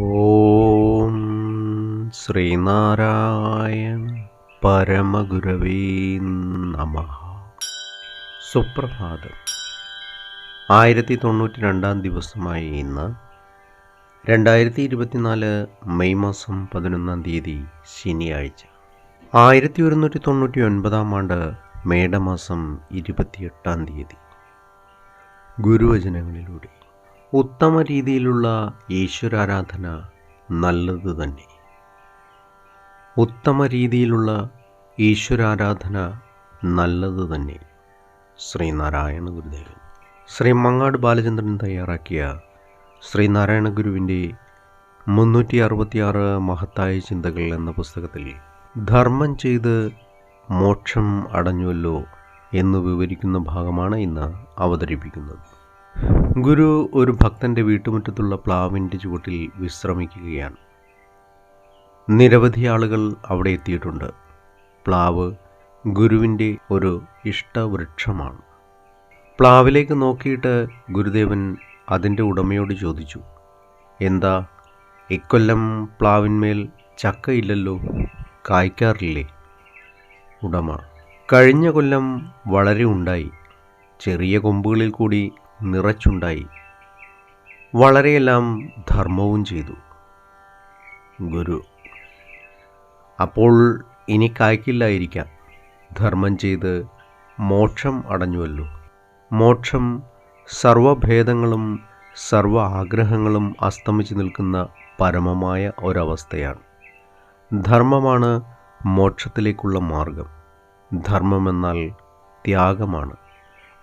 ഓം ശ്രീനാരായണ പരമഗുരവേ നമ. സുപ്രഭാതം. ആയിരത്തി തൊണ്ണൂറ്റി രണ്ടാം ദിവസമായ ഇന്ന് രണ്ടായിരത്തി ഇരുപത്തിനാല് മെയ് മാസം പതിനൊന്നാം തീയതി ശനിയാഴ്ച. ആയിരത്തി ഒരുന്നൂറ്റി തൊണ്ണൂറ്റി ഒൻപതാം ആണ്ട് മേടമാസം ഇരുപത്തിയെട്ടാം തീയതി. ഗുരുവചനങ്ങളിലൂടെ. ഉത്തമ രീതിയിലുള്ള ഈശ്വരാരാധന നല്ലത് തന്നെ. ഉത്തമ രീതിയിലുള്ള ഈശ്വരാരാധന നല്ലത് തന്നെ ശ്രീനാരായണ ഗുരുദേവൻ. ശ്രീ മങ്ങാട് ബാലചന്ദ്രൻ തയ്യാറാക്കിയ ശ്രീനാരായണ ഗുരുവിന്റെ മുന്നൂറ്റി അറുപത്തിയാറ് മഹത്തായ ചിന്തകൾ എന്ന പുസ്തകത്തിൽ ധർമ്മം ചെയ്ത് മോക്ഷം അടഞ്ഞുവല്ലോ എന്ന് വിവരിക്കുന്ന ഭാഗമാണ് ഇന്ന് അവതരിപ്പിക്കുന്നത്. ഗുരു ഒരു ഭക്തന്റെ വീട്ടുമുറ്റത്തുള്ള പ്ലാവിന്റെ ചുവട്ടിൽ വിശ്രമിക്കുകയാണ്. നിരവധി ആളുകൾ അവിടെ എത്തിയിട്ടുണ്ട്. പ്ലാവ് ഗുരുവിന്റെ ഒരു ഇഷ്ടവൃക്ഷമാണ്. പ്ലാവിലേക്ക് നോക്കിയിട്ട് ഗുരുദേവൻ അതിന്റെ ഉടമയോട് ചോദിച്ചു എന്താ ഇക്കൊല്ലം പ്ലാവിന്മേൽ ചക്കയില്ലല്ലോ? കായ്ക്കാറില്ലേ? ഉടമ കഴിഞ്ഞ കൊല്ലം വളരെ ഉണ്ടായി. ചെറിയ കൊമ്പുകളിൽ കൂടി നിറച്ചുണ്ടായി. വളരെയെല്ലാം ധർമ്മവും ചെയ്തു. ഗുരു അപ്പോൾ ഇനി കായ്ക്കില്ലായിരിക്കാം. ധർമ്മം ചെയ്ത് മോക്ഷം അടഞ്ഞുവല്ലോ. മോക്ഷം സർവഭേദങ്ങളും സർവ ആഗ്രഹങ്ങളും അസ്തമിച്ചു നിൽക്കുന്ന പരമമായ ഒരവസ്ഥയാണ്. ധർമ്മമാണ് മോക്ഷത്തിലേക്കുള്ള മാർഗം. ധർമ്മമെന്നാൽ ത്യാഗമാണ്.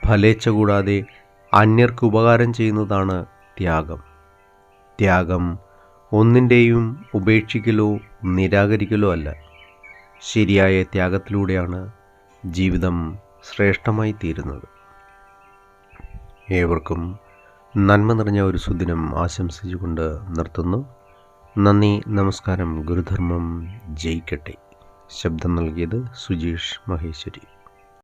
ഫലേച്ഛ കൂടാതെ അന്യർക്ക് ഉപകാരം ചെയ്യുന്നതാണ് ത്യാഗം. ത്യാഗം ഒന്നിന്റെയും ഉപേക്ഷിക്കലോ നിരാകരിക്കലോ അല്ല. ശരിയായ ത്യാഗത്തിലൂടെയാണ് ജീവിതം ശ്രേഷ്ഠമായി തീരുന്നത്. ഏവർക്കും നന്മ നിറഞ്ഞ ഒരു സുദിനം ആശംസിച്ചുകൊണ്ട് നിർത്തുന്നു. നന്ദി നമസ്കാരം ഗുരുധർമ്മം ജയിക്കട്ടെ. ശബ്ദം നൽകിയത് സുജീഷ് മഹേശ്വരി.